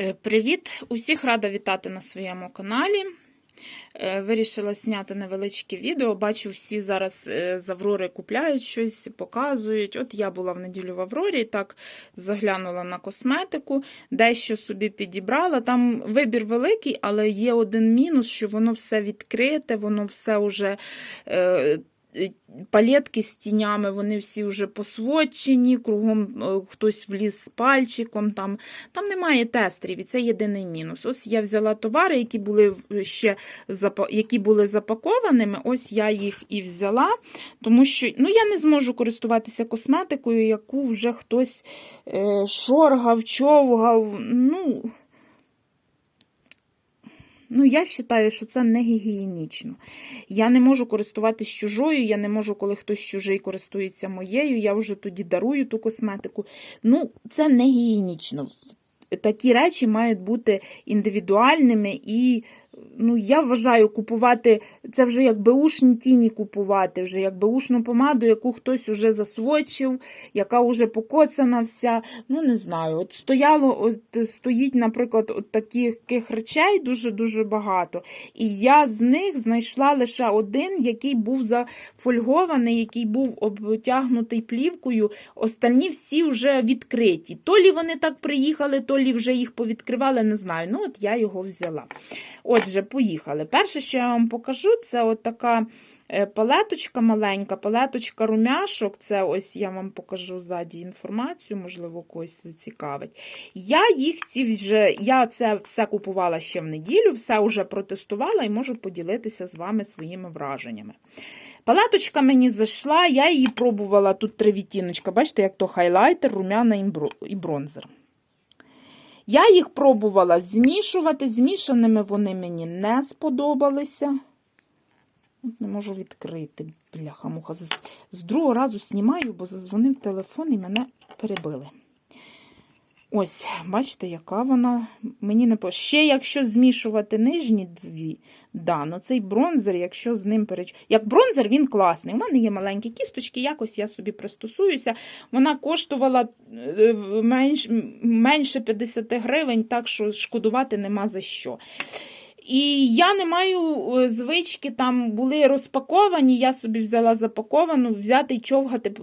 Е, Привіт! Усіх рада вітати на своєму каналі. Е, Вирішила зняти невеличке відео. Бачу, всі зараз е, з Аврори купляють щось, показують. От я була в неділю в Аврорі, так заглянула на косметику, дещо собі підібрала. Там вибір великий, але є один мінус, що воно все відкрите, воно все вже. Палетки з тінями, вони всі вже посводчені, кругом е, хтось вліз з пальчиком. Там там немає тестерів, і це єдиний мінус. Ось я взяла товари, які були ще які були запакованими. Ось я їх і взяла, тому що ну, я не зможу користуватися косметикою, яку вже хтось е, шоргав, човгав. ну... Ну, я вважаю, що це не гігієнічно. Я не можу користуватися чужою, я не можу, коли хтось чужий користується моєю, я вже тоді дарую ту косметику. Ну, це не гігієнічно. Такі речі мають бути індивідуальними і ну, я вважаю, купувати це вже як беушні тіні купувати, вже як беушну помаду, яку хтось уже засвочив, яка вже покоцана вся. Ну, не знаю. От стояло, от стоїть, наприклад, от таких речей дуже-дуже багато. І я з них знайшла лише один, який був зафольгований, який був обтягнутий плівкою. Остальні всі вже відкриті. То лі вони так приїхали, то лі вже їх повідкривали, не знаю. Ну, от я його взяла. Отже, поїхали. Перше, що я вам покажу, це от така е, палеточка маленька, палеточка румяшок. Це ось я вам покажу ззаді інформацію, можливо, когось зацікавить. Я їх ці вже, я це все купувала ще в неділю, все вже протестувала і можу поділитися з вами своїми враженнями. Палеточка мені зайшла, я її пробувала тут три відтіночка. Бачите, як то хайлайтер, румяна і бронзер. Я їх пробувала змішувати, змішаними вони мені не сподобалися. Не можу відкрити, бляха-муха. З, з другого разу знімаю, бо зазвонив телефон і мене перебили. Ось, бачите, яка вона мені не по. Ще якщо змішувати нижні дві, да, ну цей бронзер, якщо з ним переч... Як бронзер, він класний. У мене є маленькі кісточки, якось я собі пристосуюся. Вона коштувала е, менш... менше 50 гривень, так що шкодувати нема за що. І я не маю е, звички, там були розпаковані, я собі взяла запаковану, взяти і човгати.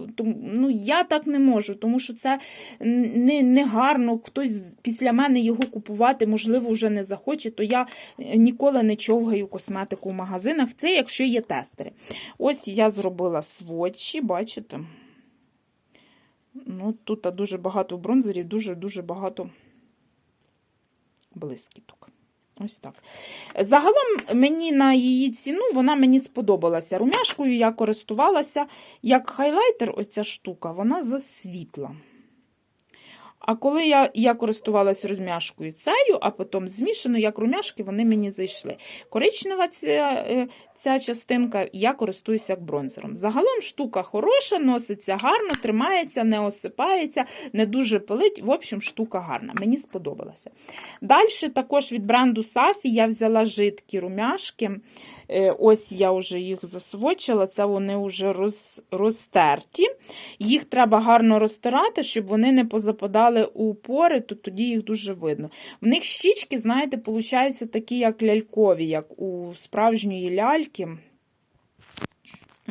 Ну, Я так не можу, тому що це не, не гарно. Хтось після мене його купувати, можливо, вже не захоче, то я е, ніколи не човгаю косметику в магазинах. Це якщо є тестери. Ось я зробила сводчі, бачите? Ну, Тут дуже багато бронзерів, дуже-дуже багато блискіток. Ось так. Загалом мені на її ціну вона мені сподобалася. Румяшкою я користувалася як хайлайтер, оця штука, вона засвітла. А коли я я користувалася розм'яшкою цею, а потім змішаною, як румяшки, вони мені зайшли. Коричнева ця е, ця частинка, я користуюся як бронзером. Загалом штука хороша, носиться гарно, тримається, не осипається, не дуже пилить. В общем, штука гарна. Мені сподобалася. Далі також від бренду Сафі я взяла жидкі румяшки. Е, ось я вже їх засвочила, це вони вже роз, розтерті. Їх треба гарно розтирати, щоб вони не позападали у пори, то тоді їх дуже видно. В них щічки, знаєте, получаються такі, як лялькові, як у справжньої ляльки.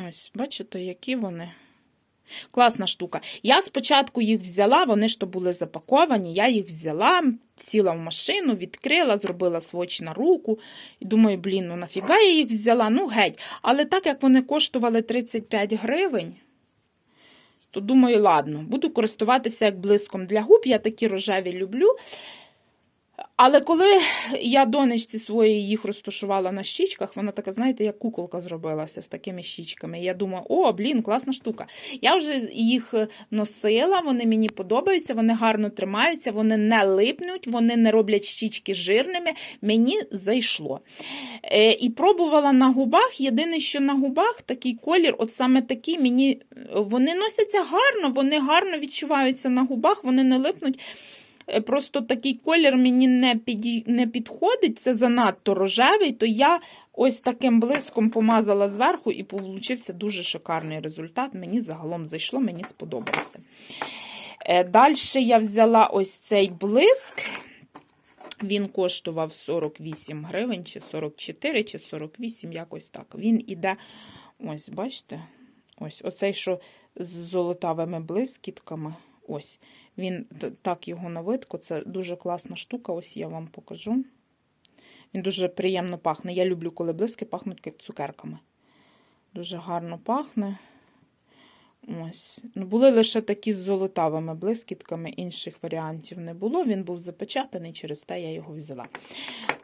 Ось, бачите, які вони. Класна штука. Я спочатку їх взяла, вони ж то були запаковані, я їх взяла, сіла в машину, відкрила, зробила своч на руку. І думаю, блін, ну нафіга я їх взяла? Ну, геть. Але так як вони коштували 35 гривень, то думаю, ладно, буду користуватися як блиском для губ. Я такі рожеві люблю. Але коли я донечці своїй їх розташувала на щічках, вона така, знаєте, як куколка зробилася з такими щічками. Я думаю, о, блін, класна штука. Я вже їх носила, вони мені подобаються, вони гарно тримаються, вони не липнуть, вони не роблять щічки жирними. Мені зайшло. Е, І пробувала на губах. Єдине, що на губах такий колір, от саме такий, мені вони носяться гарно, вони гарно відчуваються на губах, вони не липнуть. Е, просто такий колір мені не під... не підходить, це занадто рожевий, то я ось таким блиском помазала зверху і получився дуже шикарний результат. Мені загалом зайшло, мені сподобалося. Е, Далі я взяла ось цей блиск. Він коштував 48 гривень, чи 44, чи 48, якось так. Він іде, ось, бачите, ось оцей, що з золотавими блискітками. Ось, він так його на видку. Це дуже класна штука. Ось я вам покажу. Він дуже приємно пахне. Я люблю, коли блиски пахнуть цукерками. Дуже гарно пахне. Ось. Ну, були лише такі з золотавими блискітками, інших варіантів не було. Він був запечатаний, через те я його взяла.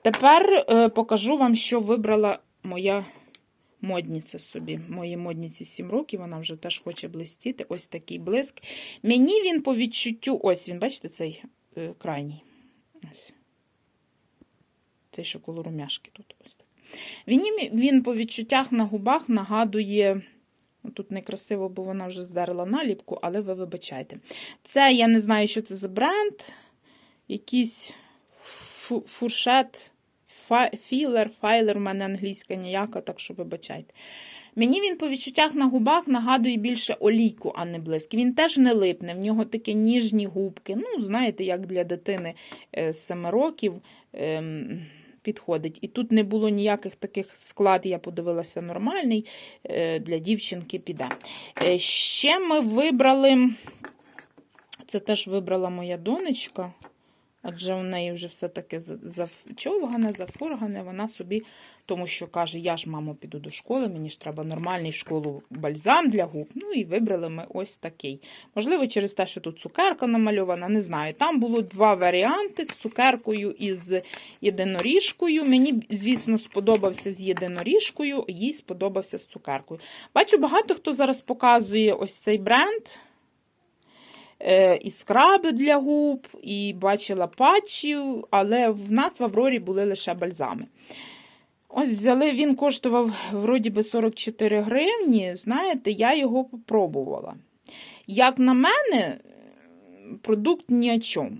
Тепер е, покажу вам, що вибрала моя модниця собі. Моїй модниці 7 років, вона вже теж хоче блистіти. Ось такий блиск. Мені він по відчуттю, ось він, бачите, цей е, крайній. Ось. Цей що коло румяшки тут. Ось так. Він, він по відчуттях на губах нагадує. ну, Тут некрасиво, бо вона вже здерла наліпку, але ви вибачайте. Це я не знаю, що це за бренд. Якийсь фу- фуршет, філер, файлер, у мене англійська ніяка, так що вибачайте. Мені він по відчуттях на губах нагадує більше олійку, а не блиск. Він теж не липне, в нього такі ніжні губки. Ну, знаєте, як для дитини 7 років ем, підходить. І тут не було ніяких таких склад, я подивилася, нормальний. е, Для дівчинки піде. Е, Ще ми вибрали, це теж вибрала моя донечка. Адже в неї вже все таке завчовгане, зафоргане, вона собі, тому що каже, я ж, мамо, піду до школи, мені ж треба нормальний школу бальзам для губ. Ну і вибрали ми ось такий. Можливо, через те, що тут цукерка намальована, не знаю. Там було два варіанти з цукеркою і з єдиноріжкою. Мені, звісно, сподобався з єдиноріжкою, їй сподобався з цукеркою. Бачу, багато хто зараз показує ось цей бренд. Е, і скраби для губ, і бачила патчів, але в нас в Аврорі були лише бальзами. Ось взяли, він коштував вроді би 44 гривні. Знаєте, я його попробувала. Як на мене, продукт ні о чому.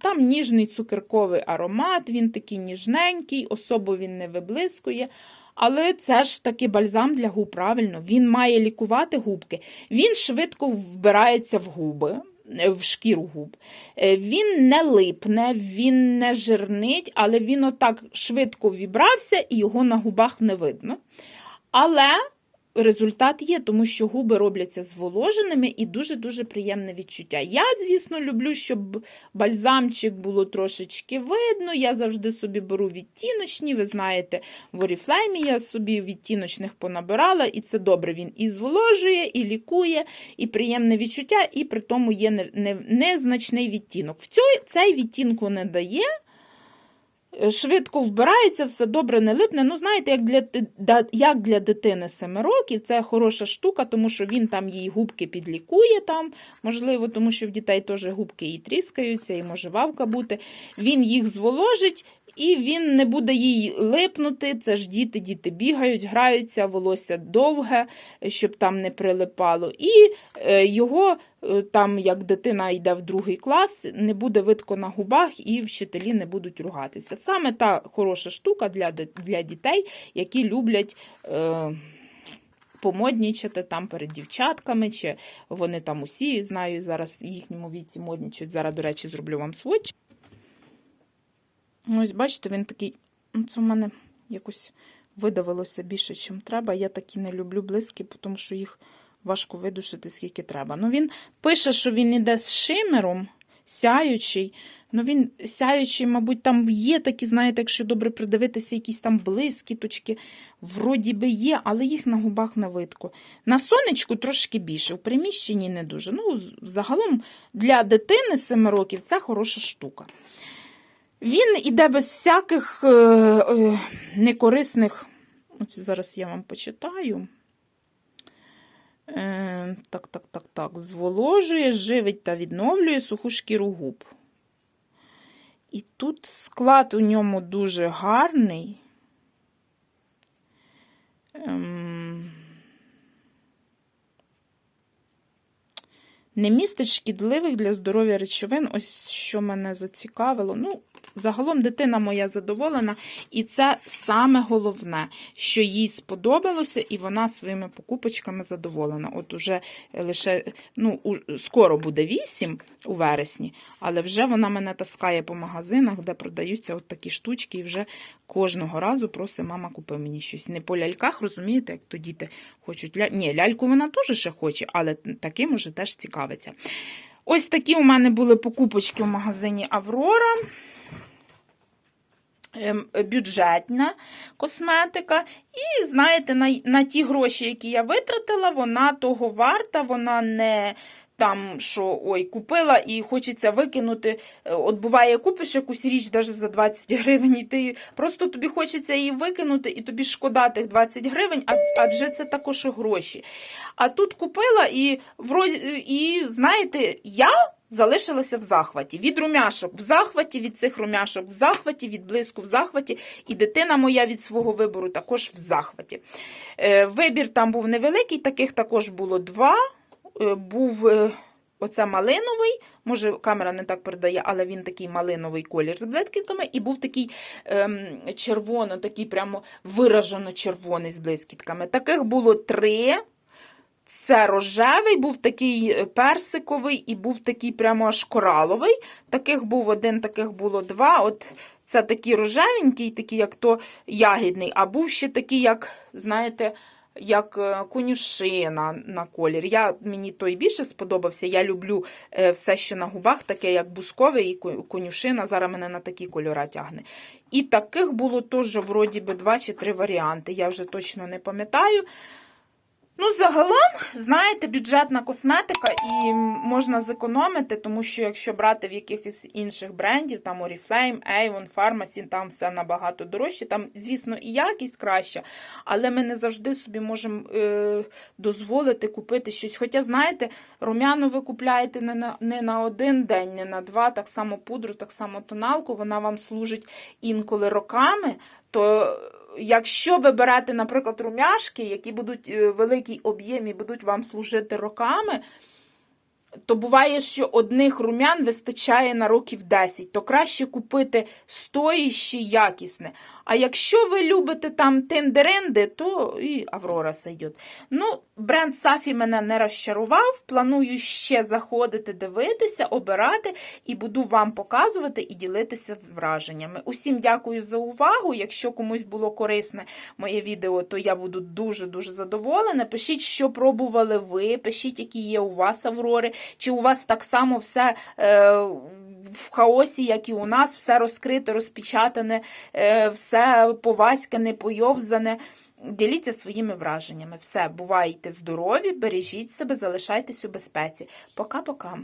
Там ніжний цукерковий аромат, він такий ніжненький, особо він не виблискує. Але це ж таки бальзам для губ, правильно. Він має лікувати губки. Він швидко вбирається в губи, е, в шкіру губ. Е, Він не липне, він не жирнить, але він отак швидко вібрався і його на губах не видно. Але результат є, тому що губи робляться зволоженими і дуже-дуже приємне відчуття. Я, звісно, люблю, щоб бальзамчик було трошечки видно. Я завжди собі беру відтіночні. Ви знаєте, в Oriflame я собі відтіночних понабирала, і це добре. Він і зволожує, і лікує, і приємне відчуття, і при тому є не- не- незначний відтінок. В цій, цей відтінку не дає. Швидко вбирається, все добре не липне. Ну, знаєте, як для, як для дитини 7 років, це хороша штука, тому що він там їй губки підлікує, там, можливо, тому що в дітей теж губки і тріскаються, і може вавка бути. Він їх зволожить. І він не буде їй липнути. Це ж діти, діти бігають, граються, волосся довге, щоб там не прилипало. І е, його е, там, як дитина йде в другий клас, не буде видко на губах, і вчителі не будуть ругатися. Саме та хороша штука для, для дітей, які люблять. Е, Помоднічати там перед дівчатками, чи вони там усі знаю, зараз в їхньому віці моднічать. Зараз, до речі, зроблю вам сводч. Ось, бачите, він такий. ну, Це в мене якось видавилося більше, ніж треба. Я такі не люблю блиски, тому що їх важко видушити, скільки треба. Ну, він пише, що він іде з шимером, сяючий. Ну, він сяючий, мабуть, там є такі, знаєте, якщо добре придивитися, якісь там блискіточки. Вроді би є, але їх на губах не видко. На сонечку трошки більше, в приміщенні не дуже. Ну, загалом для дитини 7 років це хороша штука. Він іде без всяких е, е, некорисних. Ось зараз я вам почитаю. Е, так, так, так, так. Зволожує, живить та відновлює суху шкіру губ. І тут склад у ньому дуже гарний. Ем... Не містить шкідливих для здоров'я речовин. Ось що мене зацікавило. Ну, загалом дитина моя задоволена, і це саме головне, що їй сподобалося, і вона своїми покупочками задоволена. От уже лише ну, скоро буде 8 у вересні, але вже вона мене таскає по магазинах, де продаються от такі штучки, і вже кожного разу просить мама, купи мені щось. Не по ляльках, розумієте, як то діти хочуть ля... Ні, ляльку вона теж ще хоче, але таким уже теж цікавиться. Ось такі у мене були покупочки в магазині Аврора. Ем, Бюджетна косметика. І, знаєте, на, на ті гроші, які я витратила, вона того варта, вона не там, що ой, купила і хочеться викинути. Е, От буває, купиш якусь річ навіть за 20 гривень, і ти просто тобі хочеться її викинути, і тобі шкода тих 20 гривень, адже це також гроші. А тут купила і, і знаєте, я залишилася в захваті. Від румяшок в захваті, від цих румяшок в захваті, від блиску в захваті, і дитина моя від свого вибору також в захваті. Е, Вибір там був невеликий, таких також було два. Е, Був е, оце малиновий, може камера не так передає, але він такий малиновий колір з блискітками, і був такий ем, червоно, такий прямо виражено червоний з блискітками. Таких було три. Це рожевий, був такий е, персиковий і був такий прямо аж кораловий. Таких був один, таких було два. От це такий рожевенький, такий, як то ягідний, а був ще такий, як, знаєте, як е, конюшина на колір. Я, мені той більше сподобався. Я люблю е, все, що на губах, таке як бусковий і конюшина. Зараз мене на такі кольора тягне. І таких було теж вроді би два чи три варіанти. Я вже точно не пам'ятаю. Ну, загалом, знаєте, бюджетна косметика і можна зекономити, тому що якщо брати в якихось інших брендів, там Oriflame, Avon, Pharmacy, там все набагато дорожче. Там, звісно, і якість краща, але ми не завжди собі можемо е, дозволити купити щось. Хоча, знаєте, румяну ви купляєте не на, не на один день, не на два, так само пудру, так само тоналку, вона вам служить інколи роками, то якщо ви берете, наприклад, румяшки, які будуть в великій об'ємі, будуть вам служити роками, то буває, що одних румян вистачає на років 10, то краще купити стоїще якісне. А якщо ви любите там тендеренди, то і Аврора сойдет. Ну, бренд Сафі мене не розчарував. Планую ще заходити, дивитися, обирати і буду вам показувати і ділитися враженнями. Усім дякую за увагу. Якщо комусь було корисне моє відео, то я буду дуже-дуже задоволена. Пишіть, що пробували ви, пишіть, які є у вас Аврори, чи у вас так само все. Е, в хаосі, як і у нас, все розкрите, розпечатане, е, все поваськане, пойовзане. Діліться своїми враженнями. Все, бувайте здорові, бережіть себе, залишайтесь у безпеці. Пока-пока.